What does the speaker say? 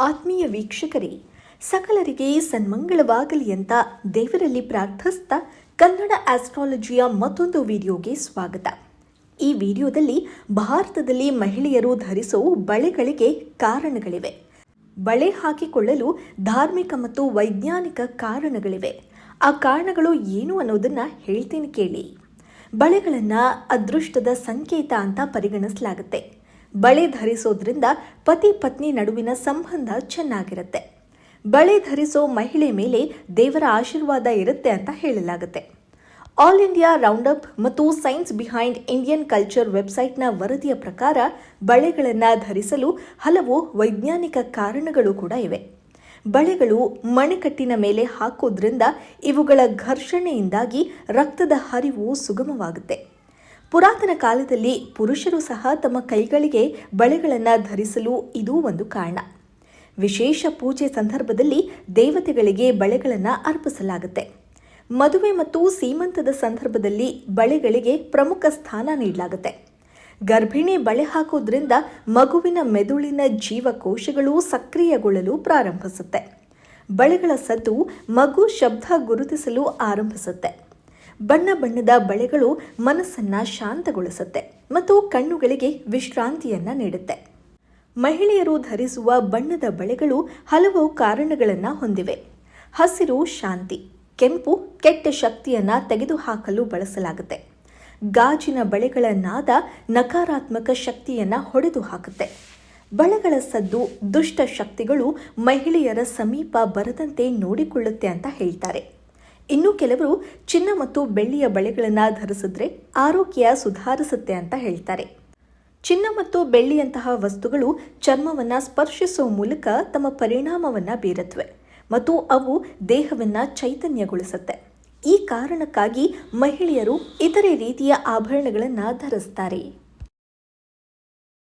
ಆತ್ಮೀಯ ವೀಕ್ಷಕರೇ, ಸಕಲರಿಗೆ ಸನ್ಮಂಗಳವಾಗಲಿ ಅಂತ ದೇವರಲ್ಲಿ ಪ್ರಾರ್ಥಿಸ್ತ ಕನ್ನಡ ಆಸ್ಟ್ರಾಲಜಿಯ ಮತ್ತೊಂದು ವಿಡಿಯೋಗೆ ಸ್ವಾಗತ. ಈ ವಿಡಿಯೋದಲ್ಲಿ ಭಾರತದಲ್ಲಿ ಮಹಿಳೆಯರು ಧರಿಸೋ ಬಳೆಗಳಿಗೆ ಕಾರಣಗಳಿವೆ. ಬಳೆ ಹಾಕಿಕೊಳ್ಳಲು ಧಾರ್ಮಿಕ ಮತ್ತು ವೈಜ್ಞಾನಿಕ ಕಾರಣಗಳಿವೆ. ಆ ಕಾರಣಗಳು ಏನು ಅನ್ನೋದನ್ನ ಹೇಳ್ತೀನಿ ಕೇಳಿ. ಬಳೆಗಳನ್ನು ಅದೃಷ್ಟದ ಸಂಕೇತ ಅಂತ ಪರಿಗಣಿಸಲಾಗುತ್ತೆ. ಬಳೆ ಧರಿಸೋದ್ರಿಂದ ಪತಿ ಪತ್ನಿ ನಡುವಿನ ಸಂಬಂಧ ಚೆನ್ನಾಗಿರುತ್ತೆ. ಬಳೆ ಧರಿಸೋ ಮಹಿಳೆ ಮೇಲೆ ದೇವರ ಆಶೀರ್ವಾದ ಇರುತ್ತೆ ಅಂತ ಹೇಳಲಾಗುತ್ತೆ. ಆಲ್ ಇಂಡಿಯಾ ರೌಂಡಪ್ ಮತ್ತು ಸೈನ್ಸ್ ಬಿಹೈಂಡ್ ಇಂಡಿಯನ್ ಕಲ್ಚರ್ ವೆಬ್ಸೈಟ್ನ ವರದಿಯ ಪ್ರಕಾರ ಬಳೆಗಳನ್ನು ಧರಿಸಲು ಹಲವು ವೈಜ್ಞಾನಿಕ ಕಾರಣಗಳು ಕೂಡ ಇವೆ. ಬಳೆಗಳು ಮಣೆಕಟ್ಟಿನ ಮೇಲೆ ಹಾಕೋದ್ರಿಂದ ಇವುಗಳ ಘರ್ಷಣೆಯಿಂದಾಗಿ ರಕ್ತದ ಹರಿವು ಸುಗಮವಾಗುತ್ತೆ. ಪುರಾತನ ಕಾಲದಲ್ಲಿ ಪುರುಷರು ಸಹ ತಮ್ಮ ಕೈಗಳಿಗೆ ಬಳೆಗಳನ್ನು ಧರಿಸಲು ಇದು ಒಂದು ಕಾರಣ. ವಿಶೇಷ ಪೂಜೆ ಸಂದರ್ಭದಲ್ಲಿ ದೇವತೆಗಳಿಗೆ ಬಳೆಗಳನ್ನು ಅರ್ಪಿಸಲಾಗುತ್ತೆ. ಮದುವೆ ಮತ್ತು ಸೀಮಂತದ ಸಂದರ್ಭದಲ್ಲಿ ಬಳೆಗಳಿಗೆ ಪ್ರಮುಖ ಸ್ಥಾನ ನೀಡಲಾಗುತ್ತೆ. ಗರ್ಭಿಣಿ ಬಳೆ ಹಾಕೋದ್ರಿಂದ ಮಗುವಿನ ಮೆದುಳಿನ ಜೀವಕೋಶಗಳು ಸಕ್ರಿಯಗೊಳ್ಳಲು ಪ್ರಾರಂಭಿಸುತ್ತೆ. ಬಳೆಗಳ ಸದ್ದು ಮಗು ಶಬ್ದ ಗುರುತಿಸಲು ಆರಂಭಿಸುತ್ತೆ. ಬಣ್ಣ ಬಣ್ಣದ ಬಳೆಗಳು ಮನಸ್ಸನ್ನ ಶಾಂತಗೊಳಿಸುತ್ತೆ ಮತ್ತು ಕಣ್ಣುಗಳಿಗೆ ವಿಶ್ರಾಂತಿಯನ್ನು ನೀಡುತ್ತೆ. ಮಹಿಳೆಯರು ಧರಿಸುವ ಬಣ್ಣದ ಬಳೆಗಳು ಹಲವು ಕಾರಣಗಳನ್ನು ಹೊಂದಿವೆ. ಹಸಿರು ಶಾಂತಿ, ಕೆಂಪು ಕೆಟ್ಟ ಶಕ್ತಿಯನ್ನ ತೆಗೆದುಹಾಕಲು ಬಳಸಲಾಗುತ್ತೆ. ಗಾಜಿನ ಬಳೆಗಳ ನಕಾರಾತ್ಮಕ ಶಕ್ತಿಯನ್ನ ಹೊಡೆದು ಹಾಕುತ್ತೆ ಬಳೆಗಳ ಸದ್ದು ದುಷ್ಟ ಶಕ್ತಿಗಳು ಮಹಿಳೆಯರ ಸಮೀಪ ಬರದಂತೆ ನೋಡಿಕೊಳ್ಳುತ್ತೆ ಅಂತ ಹೇಳ್ತಾರೆ. ಇನ್ನು ಕೆಲವರು ಚಿನ್ನ ಮತ್ತು ಬೆಳ್ಳಿಯ ಬಳೆಗಳನ್ನು ಧರಿಸಿದ್ರೆ ಆರೋಗ್ಯ ಸುಧಾರಿಸುತ್ತೆ ಅಂತ ಹೇಳ್ತಾರೆ. ಚಿನ್ನ ಮತ್ತು ಬೆಳ್ಳಿಯಂತಹ ವಸ್ತುಗಳು ಚರ್ಮವನ್ನು ಸ್ಪರ್ಶಿಸುವ ಮೂಲಕ ತಮ್ಮ ಪರಿಣಾಮವನ್ನು ಬೀರುತ್ತವೆ ಮತ್ತು ಅವು ದೇಹವನ್ನು ಚೈತನ್ಯಗೊಳಿಸುತ್ತೆ. ಈ ಕಾರಣಕ್ಕಾಗಿ ಮಹಿಳೆಯರು ಇತರೆ ರೀತಿಯ ಆಭರಣಗಳನ್ನು ಧರಿಸ್ತಾರೆ.